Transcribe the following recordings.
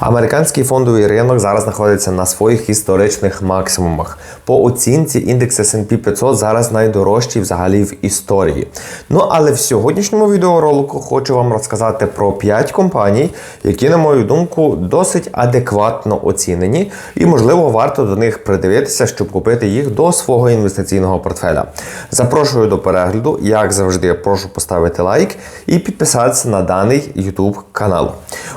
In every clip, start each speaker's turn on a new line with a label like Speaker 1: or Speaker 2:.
Speaker 1: Американський фондовий ринок зараз знаходиться на своїх історичних максимумах. По оцінці індекс S&P 500 зараз найдорожчий взагалі в історії. Ну але в сьогоднішньому відеоролику хочу вам розказати про 5 компаній, які, на мою думку, досить адекватно оцінені, і можливо варто до них придивитися, щоб купити їх до свого інвестиційного портфеля. Запрошую до перегляду, як завжди, прошу поставити лайк і підписатися на даний YouTube канал.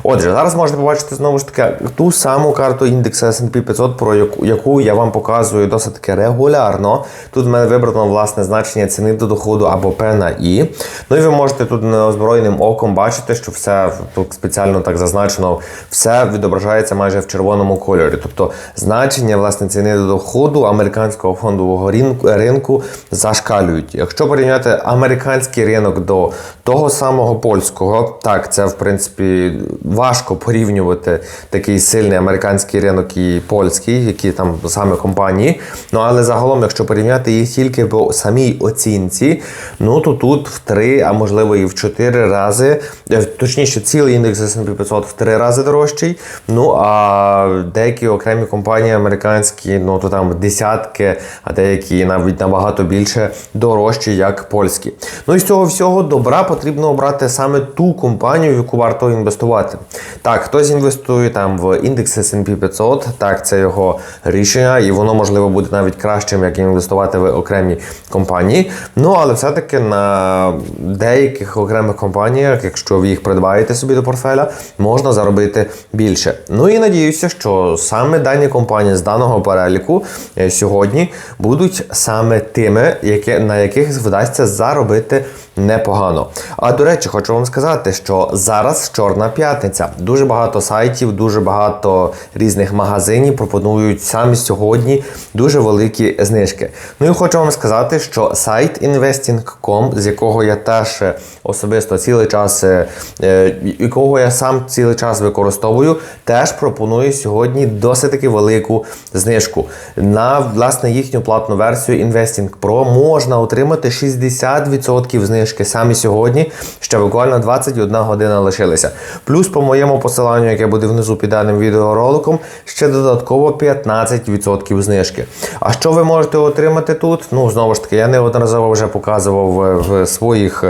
Speaker 1: Отже, зараз можете побачити знову ж таки ту саму карту індексу S&P 500, про яку, яку я вам показую досить таки регулярно. Тут в мене вибрано власне значення ціни до доходу або P на I. Ну і ви можете тут неозброєним оком бачити, що все тут спеціально так зазначено, все відображається майже в червоному кольорі. Тобто значення власне ціни до доходу американського фондового ринку зашкалюють. Якщо порівняти американський ринок до того самого польського, так це в принципі важко порівнювати такий сильний американський ринок і польський, які там саме компанії. Ну але загалом, якщо порівняти їх тільки по самій оцінці, ну то тут в три, а можливо і в чотири рази, е, точніше, цілий індекс S&P 500 в три рази дорожчий. Ну а деякі окремі компанії американські, ну то там десятки, а деякі навіть набагато більше дорожчі, як польські. Ну і з цього всього добра потрібно обрати саме ту компанію, в яку варто інвестувати. Так, хтось інвестує там в індекс S&P 500, так, це його рішення, і воно можливо буде навіть кращим, як інвестувати в окремі компанії. Ну але все-таки на деяких окремих компаніях, якщо ви їх придбаєте собі до портфеля, можна заробити більше. Ну і надіюся, що саме дані компанії з даного переліку е, сьогодні будуть саме тими, які, на яких вдасться заробити непогано. А до речі, хочу вам сказати, що зараз чорна п'ятниця. Дуже багато сайтів, дуже багато різних магазинів пропонують саме сьогодні дуже великі знижки. Ну і хочу вам сказати, що сайт investing.com, з якого я теж е, особисто цілий час, е, е, якого я сам цілий час використовую, теж пропонує сьогодні досить таки велику знижку. На власне їхню платну версію Investing Pro можна отримати 60% знижки саме сьогодні. Ще буквально 21 година лишилася. Плюс по моєму посиланню, яке буде внизу під даним відеороликом, ще додатково 15% знижки. А що ви можете отримати тут? Ну, знову ж таки, я неодноразово вже показував в, в своїх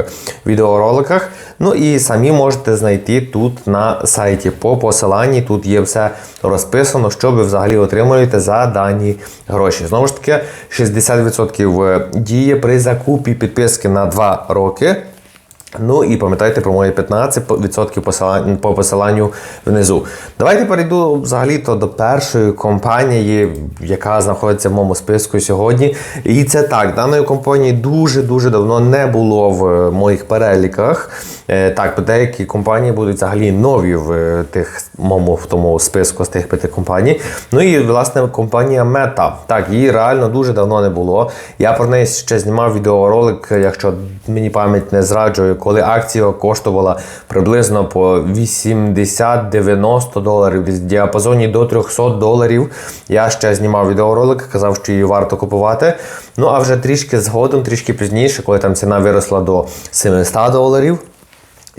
Speaker 1: відеороликах. Ну і самі можете знайти тут на сайті по посиланні. Тут є все розписано, що ви взагалі отримуєте за дані гроші. Знову ж таки, 60% діє при закупі підписки на 2 роки. Okay Ну і пам'ятайте про мої 15% посилань, по посиланню внизу. Давайте перейду взагалі-то до першої компанії, яка знаходиться в моєму списку сьогодні. І це так, даної компанії дуже-дуже давно не було в моїх переліках. Е, Так, деякі компанії будуть взагалі нові в е, тих моєму в тому списку з тих п'яти компаній. Ну і власне компанія Meta. Так, її реально дуже давно не було. Я про неї ще знімав відеоролик, якщо мені пам'ять не зраджує, коли акція коштувала приблизно по 80-90 доларів, в діапазоні до 300 доларів. Я ще знімав відеоролик, казав, що її варто купувати. Ну а вже трішки згодом, трішки пізніше, коли там ціна виросла до 700 доларів.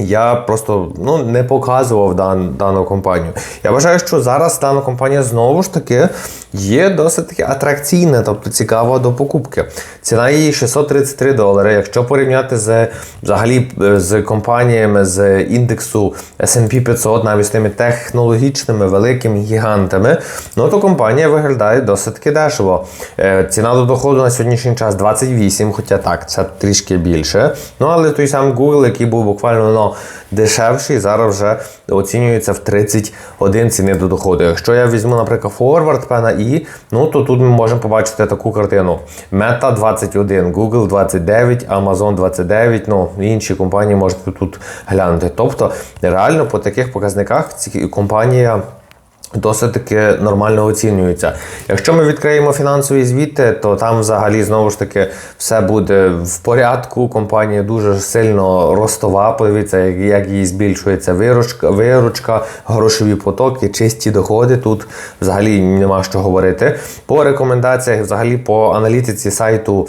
Speaker 1: Я просто ну, не показував дан, дану компанію. Я вважаю, що зараз дана компанія знову ж таки є досить таки атракційна, тобто цікава до покупки. Ціна її 633 долари. Якщо порівняти з взагалі е, з компаніями з індексу S&P 500, навіть з тими технологічними великими гігантами, ну то компанія виглядає досить таки дешево. Е, Ціна до доходу на сьогоднішній час 28, хоча так, це трішки більше. Ну але той сам Google, який був буквально дешевший, зараз вже оцінюється в 31 ціни до доходу. Якщо я візьму, наприклад, Forward пена і, ну то тут ми можемо побачити таку картину: Meta 21, Google 29, Amazon 29, ну інші компанії можете тут глянути. Тобто, реально по таких показниках компанія. Досить таки нормально оцінюється. Якщо ми відкриємо фінансові звіти, то там взагалі знову ж таки все буде в порядку. Компанія дуже сильно ростова. Подивіться, як, їй збільшується виручка, виручка, грошові потоки, чисті доходи. Тут взагалі нема що говорити. По рекомендаціях, взагалі по аналітиці сайту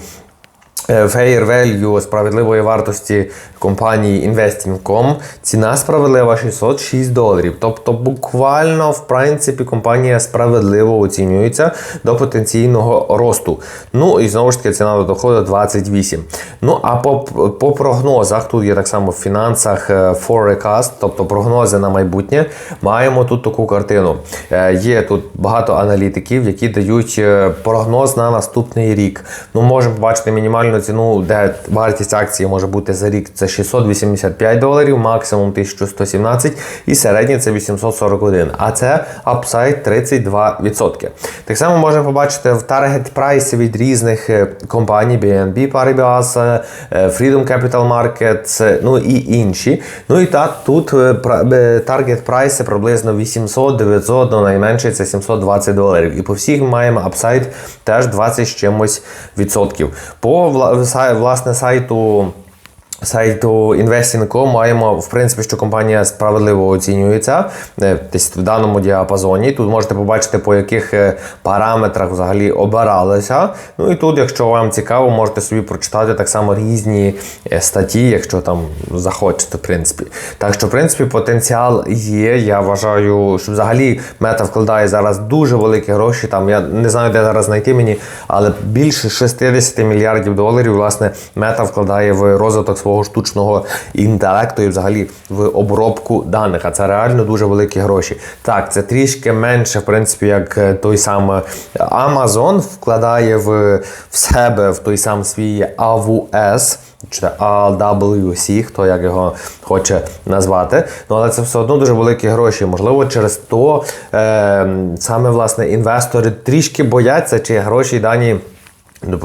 Speaker 1: Fair value справедливої вартості компанії Investing.com ціна справедлива 606 доларів. Тобто, буквально, в принципі, компанія справедливо оцінюється до потенційного росту. Ну і знову ж таки ціна до доходу 28. Ну а по, по прогнозах, тут є так само в фінансах е, forecast, тобто прогнози на майбутнє, маємо тут таку картину. Е, Є тут багато аналітиків, які дають е, прогноз на наступний рік. Ну, можемо побачити мінімальну ціну, де вартість акції може бути за рік. Це 685 доларів, максимум 1117 і середній це 841. А це апсайд 32%. Так само можемо побачити в таргет прайсі від різних е, компаній BNB Paribas, е, Freedom Capital Markets, е, ну і інші. Ну і так, тут таргет прайси приблизно 800-900, ну найменше це 720 доларів. І по всіх ми маємо апсайд теж 20 з чимось відсотків. По власне сайту. Сайту Investing.com маємо, в принципі, що компанія справедливо оцінюється е, десь в даному діапазоні. Тут можете побачити, по яких е, параметрах взагалі обиралися. Ну і тут, якщо вам цікаво, можете собі прочитати так само різні е, статті, якщо там захочете, в принципі. Так що, в принципі, потенціал є. Я вважаю, що взагалі мета вкладає зараз дуже великі гроші. Там я не знаю, де зараз знайти мені, але більше 60 мільярдів доларів, власне, мета вкладає в розвиток свого штучного інтелекту і взагалі в обробку даних. А це реально дуже великі гроші. Так, це трішки менше, в принципі, як е, той сам Amazon вкладає в, в себе в той сам свій AWS. Чи AWC, хто як його хоче назвати. Ну, але це все одно дуже великі гроші. Можливо, через то е, саме власне інвестори трішки бояться, чи гроші дані. Ну,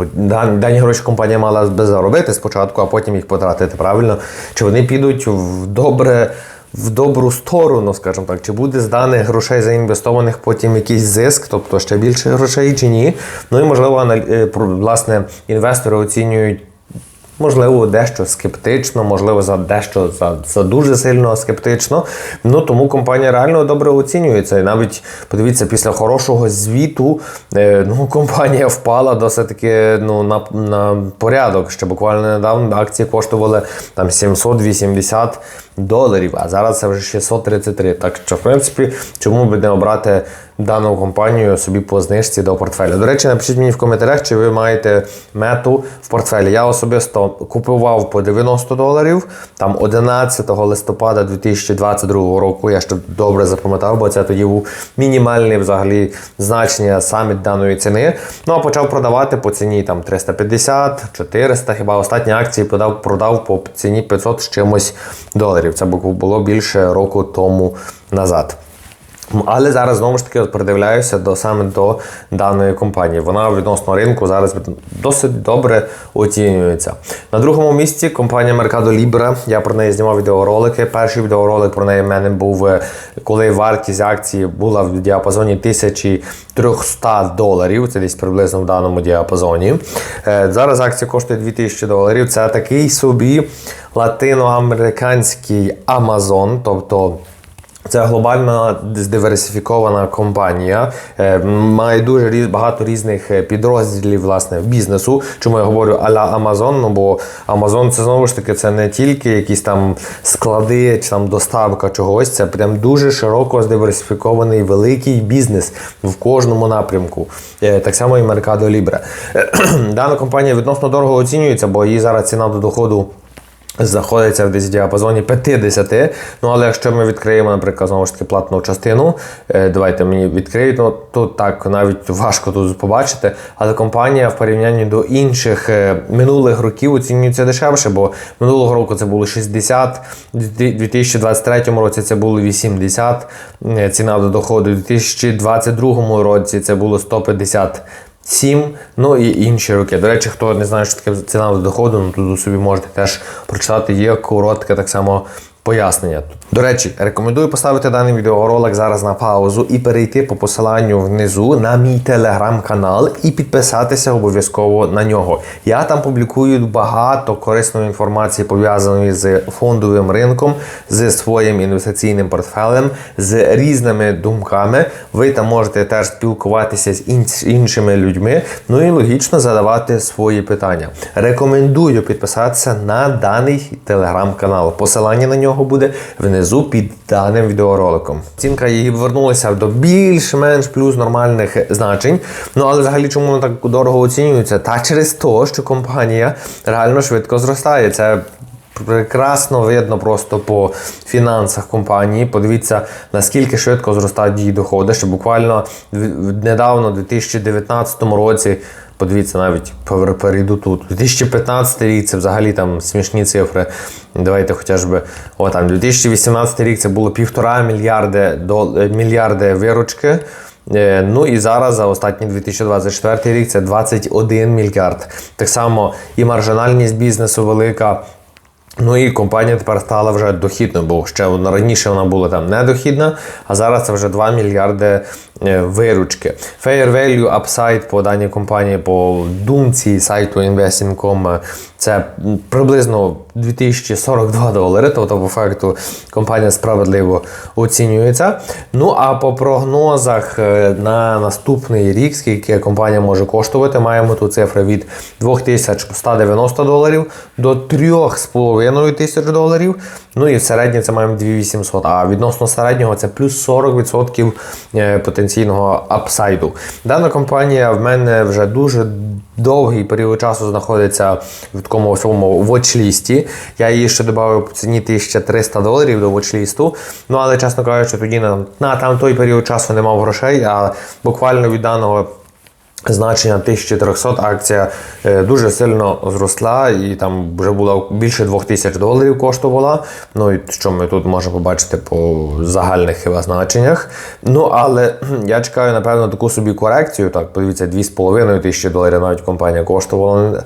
Speaker 1: Дані гроші компанія мала би заробити спочатку, а потім їх потратити правильно. Чи вони підуть в добре. В добру сторону, скажімо так, чи буде з даних грошей заінвестованих потім якийсь зиск, тобто ще більше грошей чи ні. Ну і можливо, е, власне, інвестори оцінюють Можливо, дещо скептично, можливо, за дещо за, за дуже сильно скептично. Ну тому компанія реально добре оцінюється. І навіть подивіться, після хорошого звіту е, ну, компанія впала досить таки ну, на, на порядок. Ще буквально недавно акції коштували там 780 доларів, а зараз це вже 633. Так що, в принципі, чому би не обрати дану компанію собі по знижці до портфеля. До речі, напишіть мені в коментарях, чи ви маєте мету в портфелі. Я особисто купував по 90 доларів, там 11 листопада 2022 року. Я ще добре запам'ятав, бо це тоді був мінімальний взагалі значення саме даної ціни. Ну а почав продавати по ціні там 350, 400, хіба останні акції продав, продав по ціні 500 з чимось доларів. Це було більше року тому назад. Але зараз знову ж таки от придивляюся до саме до даної компанії. Вона відносно ринку зараз досить добре оцінюється. На другому місці компанія Mercado Libre. Я про неї знімав відеоролики. Перший відеоролик про неї в мене був, е, коли вартість акції була в діапазоні 1300 доларів. Це десь приблизно в даному діапазоні. Е, Зараз акція коштує 2000 доларів. Це такий собі латиноамериканський Amazon, тобто. Це глобальна здиверсифікована компанія, е, має дуже різ, багато різних е, підрозділів власне бізнесу. Чому я говорю аля Amazon? Ну бо Amazon це знову ж таки це не тільки якісь там склади чи там доставка чогось. Це прям дуже широко здиверсифікований великий бізнес в кожному напрямку. Е, Так само і Mercado Libre. Дана компанія відносно дорого оцінюється, бо її зараз ціна до доходу. Знаходиться десь діапазоні 50. Ну, але якщо ми відкриємо, наприклад, знову ж таки платну частину, е, давайте мені відкриють, ну тут так навіть важко тут побачити. Але компанія в порівнянні до інших е, минулих років оцінюється дешевше, бо минулого року це було 60, у 2023 році це було 80 е, ціна до доходу, у 2022 році це було 150. 7, ну і інші роки. До речі, хто не знає, що таке ціна до доходу, ну тут собі можете теж прочитати. Є коротке так само пояснення. До речі, рекомендую поставити даний відеоролик зараз на паузу і перейти по посиланню внизу на мій телеграм-канал і підписатися обов'язково на нього. Я там публікую багато корисної інформації пов'язаної з фондовим ринком, з своїм інвестиційним портфелем, з різними думками. Ви там можете теж спілкуватися з іншими людьми. Ну і логічно задавати свої питання. Рекомендую підписатися на даний телеграм-канал. Посилання на нього буде внизу під даним відеороликом. Оцінка її повернулася до більш-менш плюс нормальних значень. Ну але взагалі чому вона так дорого оцінюється? Та через те, що компанія реально швидко зростає. Це прекрасно видно просто по фінансах компанії. Подивіться, наскільки швидко зростають її доходи. Що буквально недавно, у 2019 році. Подивіться, навіть перейду тут. 2015 рік це взагалі там смішні цифри. Давайте хоча ж би. О, там 2018 рік це було півтора мільярди, е, мільярди виручки. Е, Ну і зараз за останній 2024 рік це 21 мільярд. Так само і маржинальність бізнесу велика. Ну і компанія тепер стала вже дохідною, бо ще вона раніше вона була там недохідна, а зараз це вже 2 мільярди е, виручки. Fair value upside по даній компанії по думці сайту investing.com це приблизно 2042 долари. Тобто, по факту компанія справедливо оцінюється. Ну а по прогнозах е, на наступний рік, скільки компанія може коштувати, маємо тут цифри від 2190 доларів до 3,5 тисяч доларів. Ну і в середньому це маємо 2800. А відносно середнього це плюс 40% е, потенційного апсайду. Дана компанія в мене вже дуже довгий період часу знаходиться в такому своєму вочлісті. Я її ще додав по ціні 1300 доларів до вочлісту. Ну але чесно кажучи, тоді на, на там той період часу не мав грошей, а буквально від даного. Значення 1300 акція е, дуже сильно зросла і там вже було більше 2000 доларів коштувала. Ну і що ми тут можемо побачити по загальних хіба значеннях. Ну але я чекаю, напевно, таку собі корекцію. Так, подивіться, 2,5 тисячі доларів навіть компанія коштувала.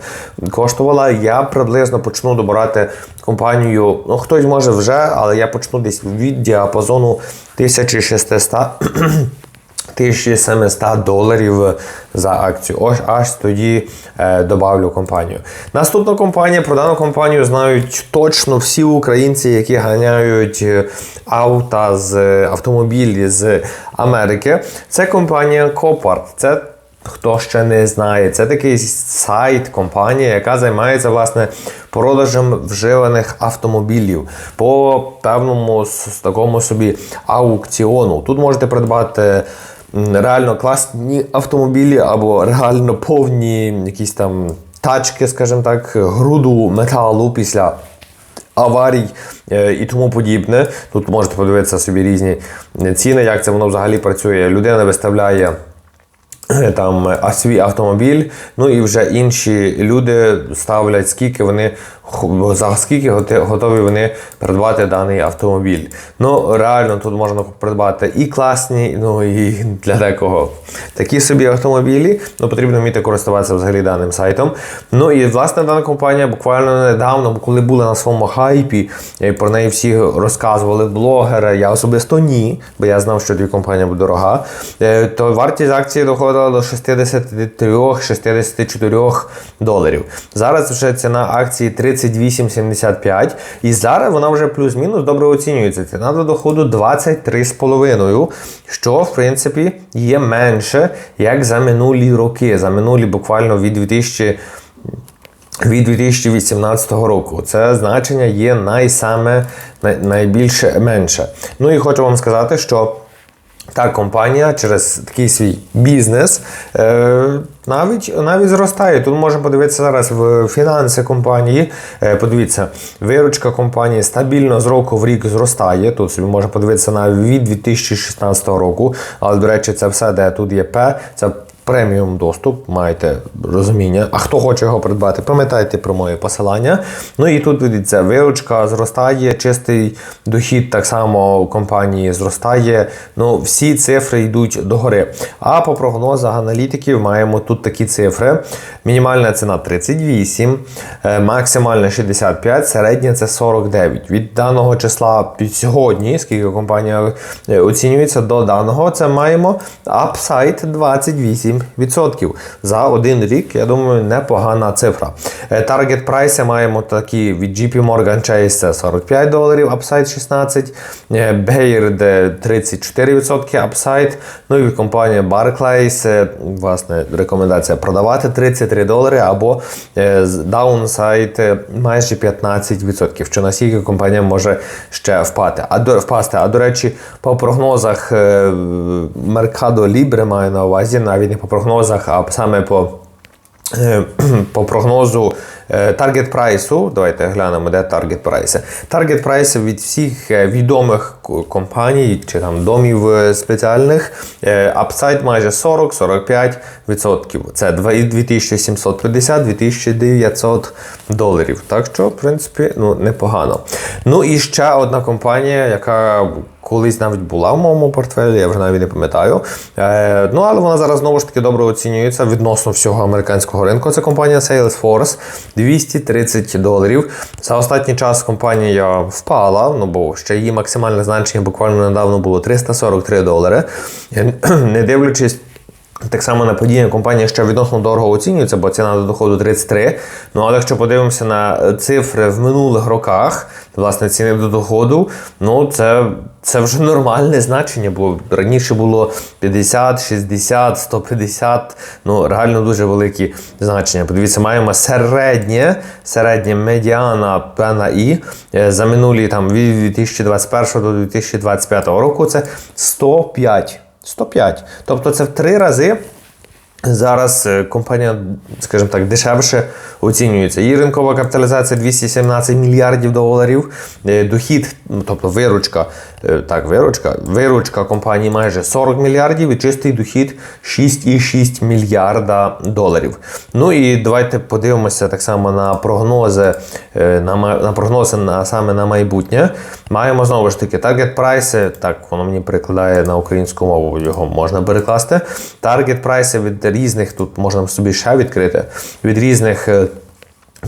Speaker 1: коштувала. Я приблизно почну добирати компанію. Ну, хтось може вже, але я почну десь від діапазону 1600. 1700 доларів за акцію. Ось аж тоді е, добавлю компанію. Наступна компанія, про дану компанію знають точно всі українці, які ганяють е, авто з автомобілі з Америки. Це компанія Copart. Це Хто ще не знає, це такий сайт, компанія, яка займається власне продажем вживаних автомобілів по певному такому собі аукціону. Тут можете придбати реально класні автомобілі або реально повні якісь там тачки, скажімо так, груду металу після аварій е, і тому подібне. Тут можете подивитися собі різні ціни, як це воно взагалі працює. Людина виставляє там свій автомобіль, ну і вже інші люди ставлять, скільки вони за скільки готові вони придбати даний автомобіль. Ну реально тут можна придбати і класні, ну і для декого такі собі автомобілі. Ну потрібно вміти користуватися взагалі даним сайтом. Ну і власне дана компанія буквально недавно, коли була на своєму хайпі, про неї всі розказували блогери. Я особисто ні, бо я знав, що дві компанія буде дорога. е, То вартість акції доходила до 63-64 доларів. Зараз вже ціна акції 38,75. І зараз вона вже плюс-мінус добре оцінюється. Ціна до доходу 23,5, що в принципі є менше, як за минулі роки. За минулі буквально від 2000 від 2018 року. Це значення є найсаме найбільше менше. Ну і хочу вам сказати, що та компанія через такий свій бізнес е, навіть, навіть зростає. Тут можемо подивитися зараз в фінанси компанії. Е, подивіться, виручка компанії стабільно з року в рік зростає. Тут собі можна подивитися навіть від 2016 року. Але, до речі, це все, де тут є П, це преміум доступ, маєте розуміння. А хто хоче його придбати, пам'ятайте про моє посилання. Ну і тут видиться, виручка зростає, чистий дохід так само компанії зростає. Ну, всі цифри йдуть догори. А по прогнозах аналітиків маємо тут такі цифри. Мінімальна ціна 38, е, максимальна 65, середня це 49. Від даного числа під сьогодні, скільки компанія е, оцінюється до даного, це маємо апсайд 28%. За один рік, я думаю, непогана цифра. Таргет прайси маємо такі від JP Morgan Chase це 45 доларів, апсайд 16, е, Baird 34% апсайд. Ну і від компанії Barclays, е, власне, рекомендація продавати 33 долари або е, downside е, майже 15%. Що наскільки компанія може ще впати. А до впасти. А до речі, по прогнозах е, Mercado Libre маю на увазі, навіть не по прогнозах, а саме по. Е, По прогнозу е, таргет прайсу, давайте глянемо, де таргет прайси. Таргет прайси від всіх е, відомих компаній чи там домів спеціальних апсайд майже 40-45%. Це 2750-2900 доларів. Так що, в принципі, ну, непогано. Ну і ще одна компанія, яка колись навіть була в моєму портфелі, я вже навіть не пам'ятаю. Е, ну, але вона зараз знову ж таки добре оцінюється відносно всього американського ринку. Це компанія Salesforce 230 доларів. За останній час компанія впала, ну бо ще її максимальне значення буквально недавно було 343 долари. Е, Не дивлячись. Так само на падіння компанія ще відносно дорого оцінюється, бо ціна до доходу 33. Ну але якщо подивимося на цифри в минулих роках, власне, ціни до доходу, ну це, це вже нормальне значення, бо раніше було 50, 60, 150, ну реально дуже великі значення. Подивіться, маємо середнє, середнє медіана пена І е, за минулі там від 2021 до 2025 року це 105. 105. Тобто це в три рази зараз е, компанія, скажімо так, дешевше оцінюється. Її ринкова капіталізація 217 мільярдів доларів. Е, Дохід, ну тобто виручка, так, виручка, виручка компанії майже 40 мільярдів і чистий дохід 6,6 мільярда доларів. Ну і давайте подивимося так само на прогнози, е, на, на прогнози на, саме на майбутнє. Маємо знову ж таки таргет прайси, так воно мені перекладає на українську мову, його можна перекласти. Таргет прайси від різних, тут можна собі ще відкрити, від різних.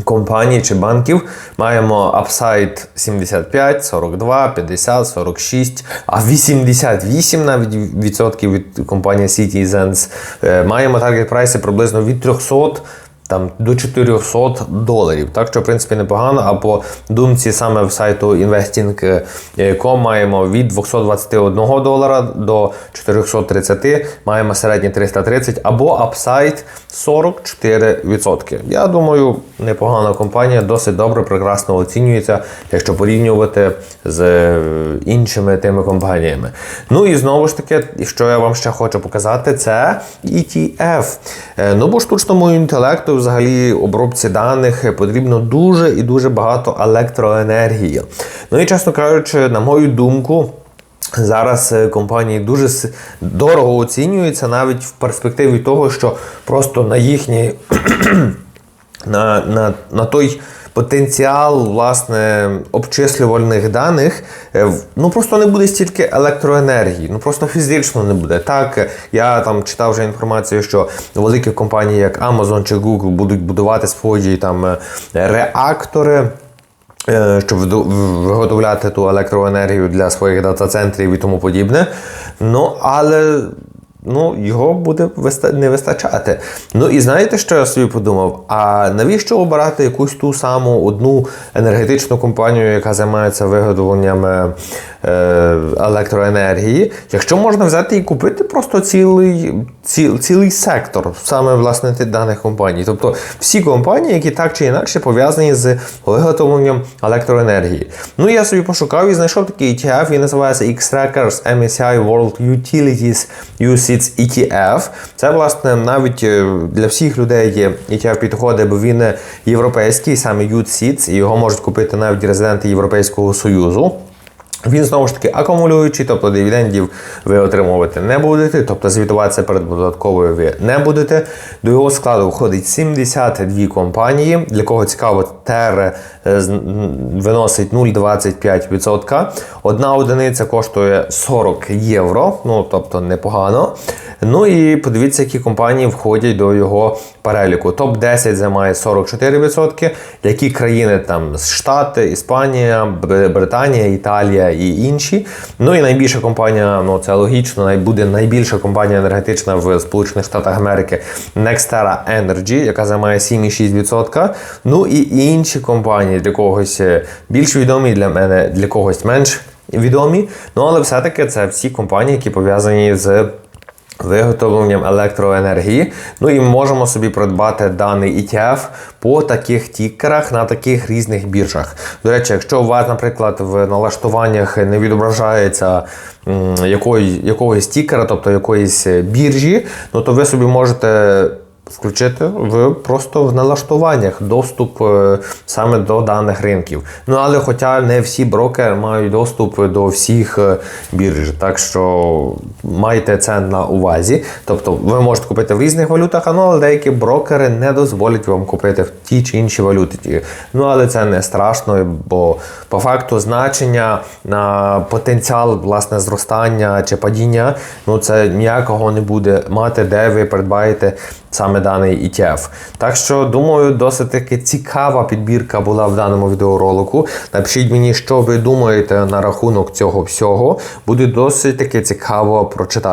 Speaker 1: Компаній чи банків маємо апсайт 75, 42, 50, 46, а 88 навіть відсотків від компанії Citizens. Е, Маємо таргет прайси приблизно від 300 там до 400 доларів. Так що, в принципі, непогано. А по думці саме в сайту investing.com маємо від 221 долара до 430, маємо середній 330 або апсайд 44%. Я думаю, непогана компанія, досить добре, прекрасно оцінюється, якщо порівнювати з е, іншими тими компаніями. Ну і знову ж таки, що я вам ще хочу показати, це ETF. Е, Ну бо штучному інтелекту, взагалі, обробці даних потрібно дуже і дуже багато електроенергії. Ну і чесно кажучи, на мою думку. Зараз е, компанії дуже дорого оцінюються навіть в перспективі того, що просто на їхній на, на, на той потенціал власне обчислювальних даних, е, ну просто не буде стільки електроенергії, ну просто фізично не буде. Так, я там читав вже інформацію, що великі компанії, як Amazon чи Google, будуть будувати свої там е, реактори. е, Щоб виготовляти ту електроенергію для своїх дата-центрів і тому подібне. Ну, але ну, його буде не вистачати. Ну і знаєте, що я собі подумав? А навіщо обирати якусь ту саму одну енергетичну компанію, яка займається виготовленням е, е, електроенергії, якщо можна взяти і купити просто цілий, ціл, цілий сектор саме власне даних компаній. Тобто всі компанії, які так чи інакше пов'язані з виготовленням електроенергії. Ну я собі пошукав і знайшов такий ETF, він називається X-Trackers MSCI World Utilities UCITS ETF. Це власне навіть е, для всіх людей є ETF підходи, бо він е, європейський, саме UCITS, і його можуть купити навіть резиденти Європейського Союзу. Він знову ж таки акумулюючий, тобто дивідендів ви отримувати не будете, тобто звітуватися перед податковою ви не будете. До його складу входить 72 компанії. Для кого цікаво, ТЕР е, виносить 0,25%. Одна одиниця коштує 40 євро, ну тобто непогано. Ну і подивіться, які компанії входять до його переліку. Топ-10 займає 44%. Які країни там Штати, Іспанія, Британія, Італія і інші. Ну і найбільша компанія, ну це логічно, буде найбільша компанія енергетична в Сполучених Штатах Америки Nextera Energy, яка займає 7,6%. Ну і інші компанії для когось е, більш відомі, для мене для когось менш відомі. Ну але все-таки це всі компанії, які пов'язані з виготовленням електроенергії. Ну і можемо собі придбати даний ETF по таких тікерах на таких різних біржах. До речі, якщо у вас, наприклад, в налаштуваннях не відображається якої, якогось тікера, тобто якоїсь біржі, ну то ви собі можете. Включити в просто в налаштуваннях доступ е, саме до даних ринків. Ну але хоча не всі брокери мають доступ до всіх е, бірж, так що майте це на увазі. Тобто ви можете купити в різних валютах, ну, але деякі брокери не дозволять вам купити в ті чи інші валюти. Ну але це не страшно, бо по факту значення на потенціал власне зростання чи падіння, ну це ніякого не буде мати, де ви придбаєте саме даний ETF. Так що, думаю, досить таки цікава підбірка була в даному відеоролику. Напишіть мені, що ви думаєте на рахунок цього всього. Буде досить таки цікаво прочитати.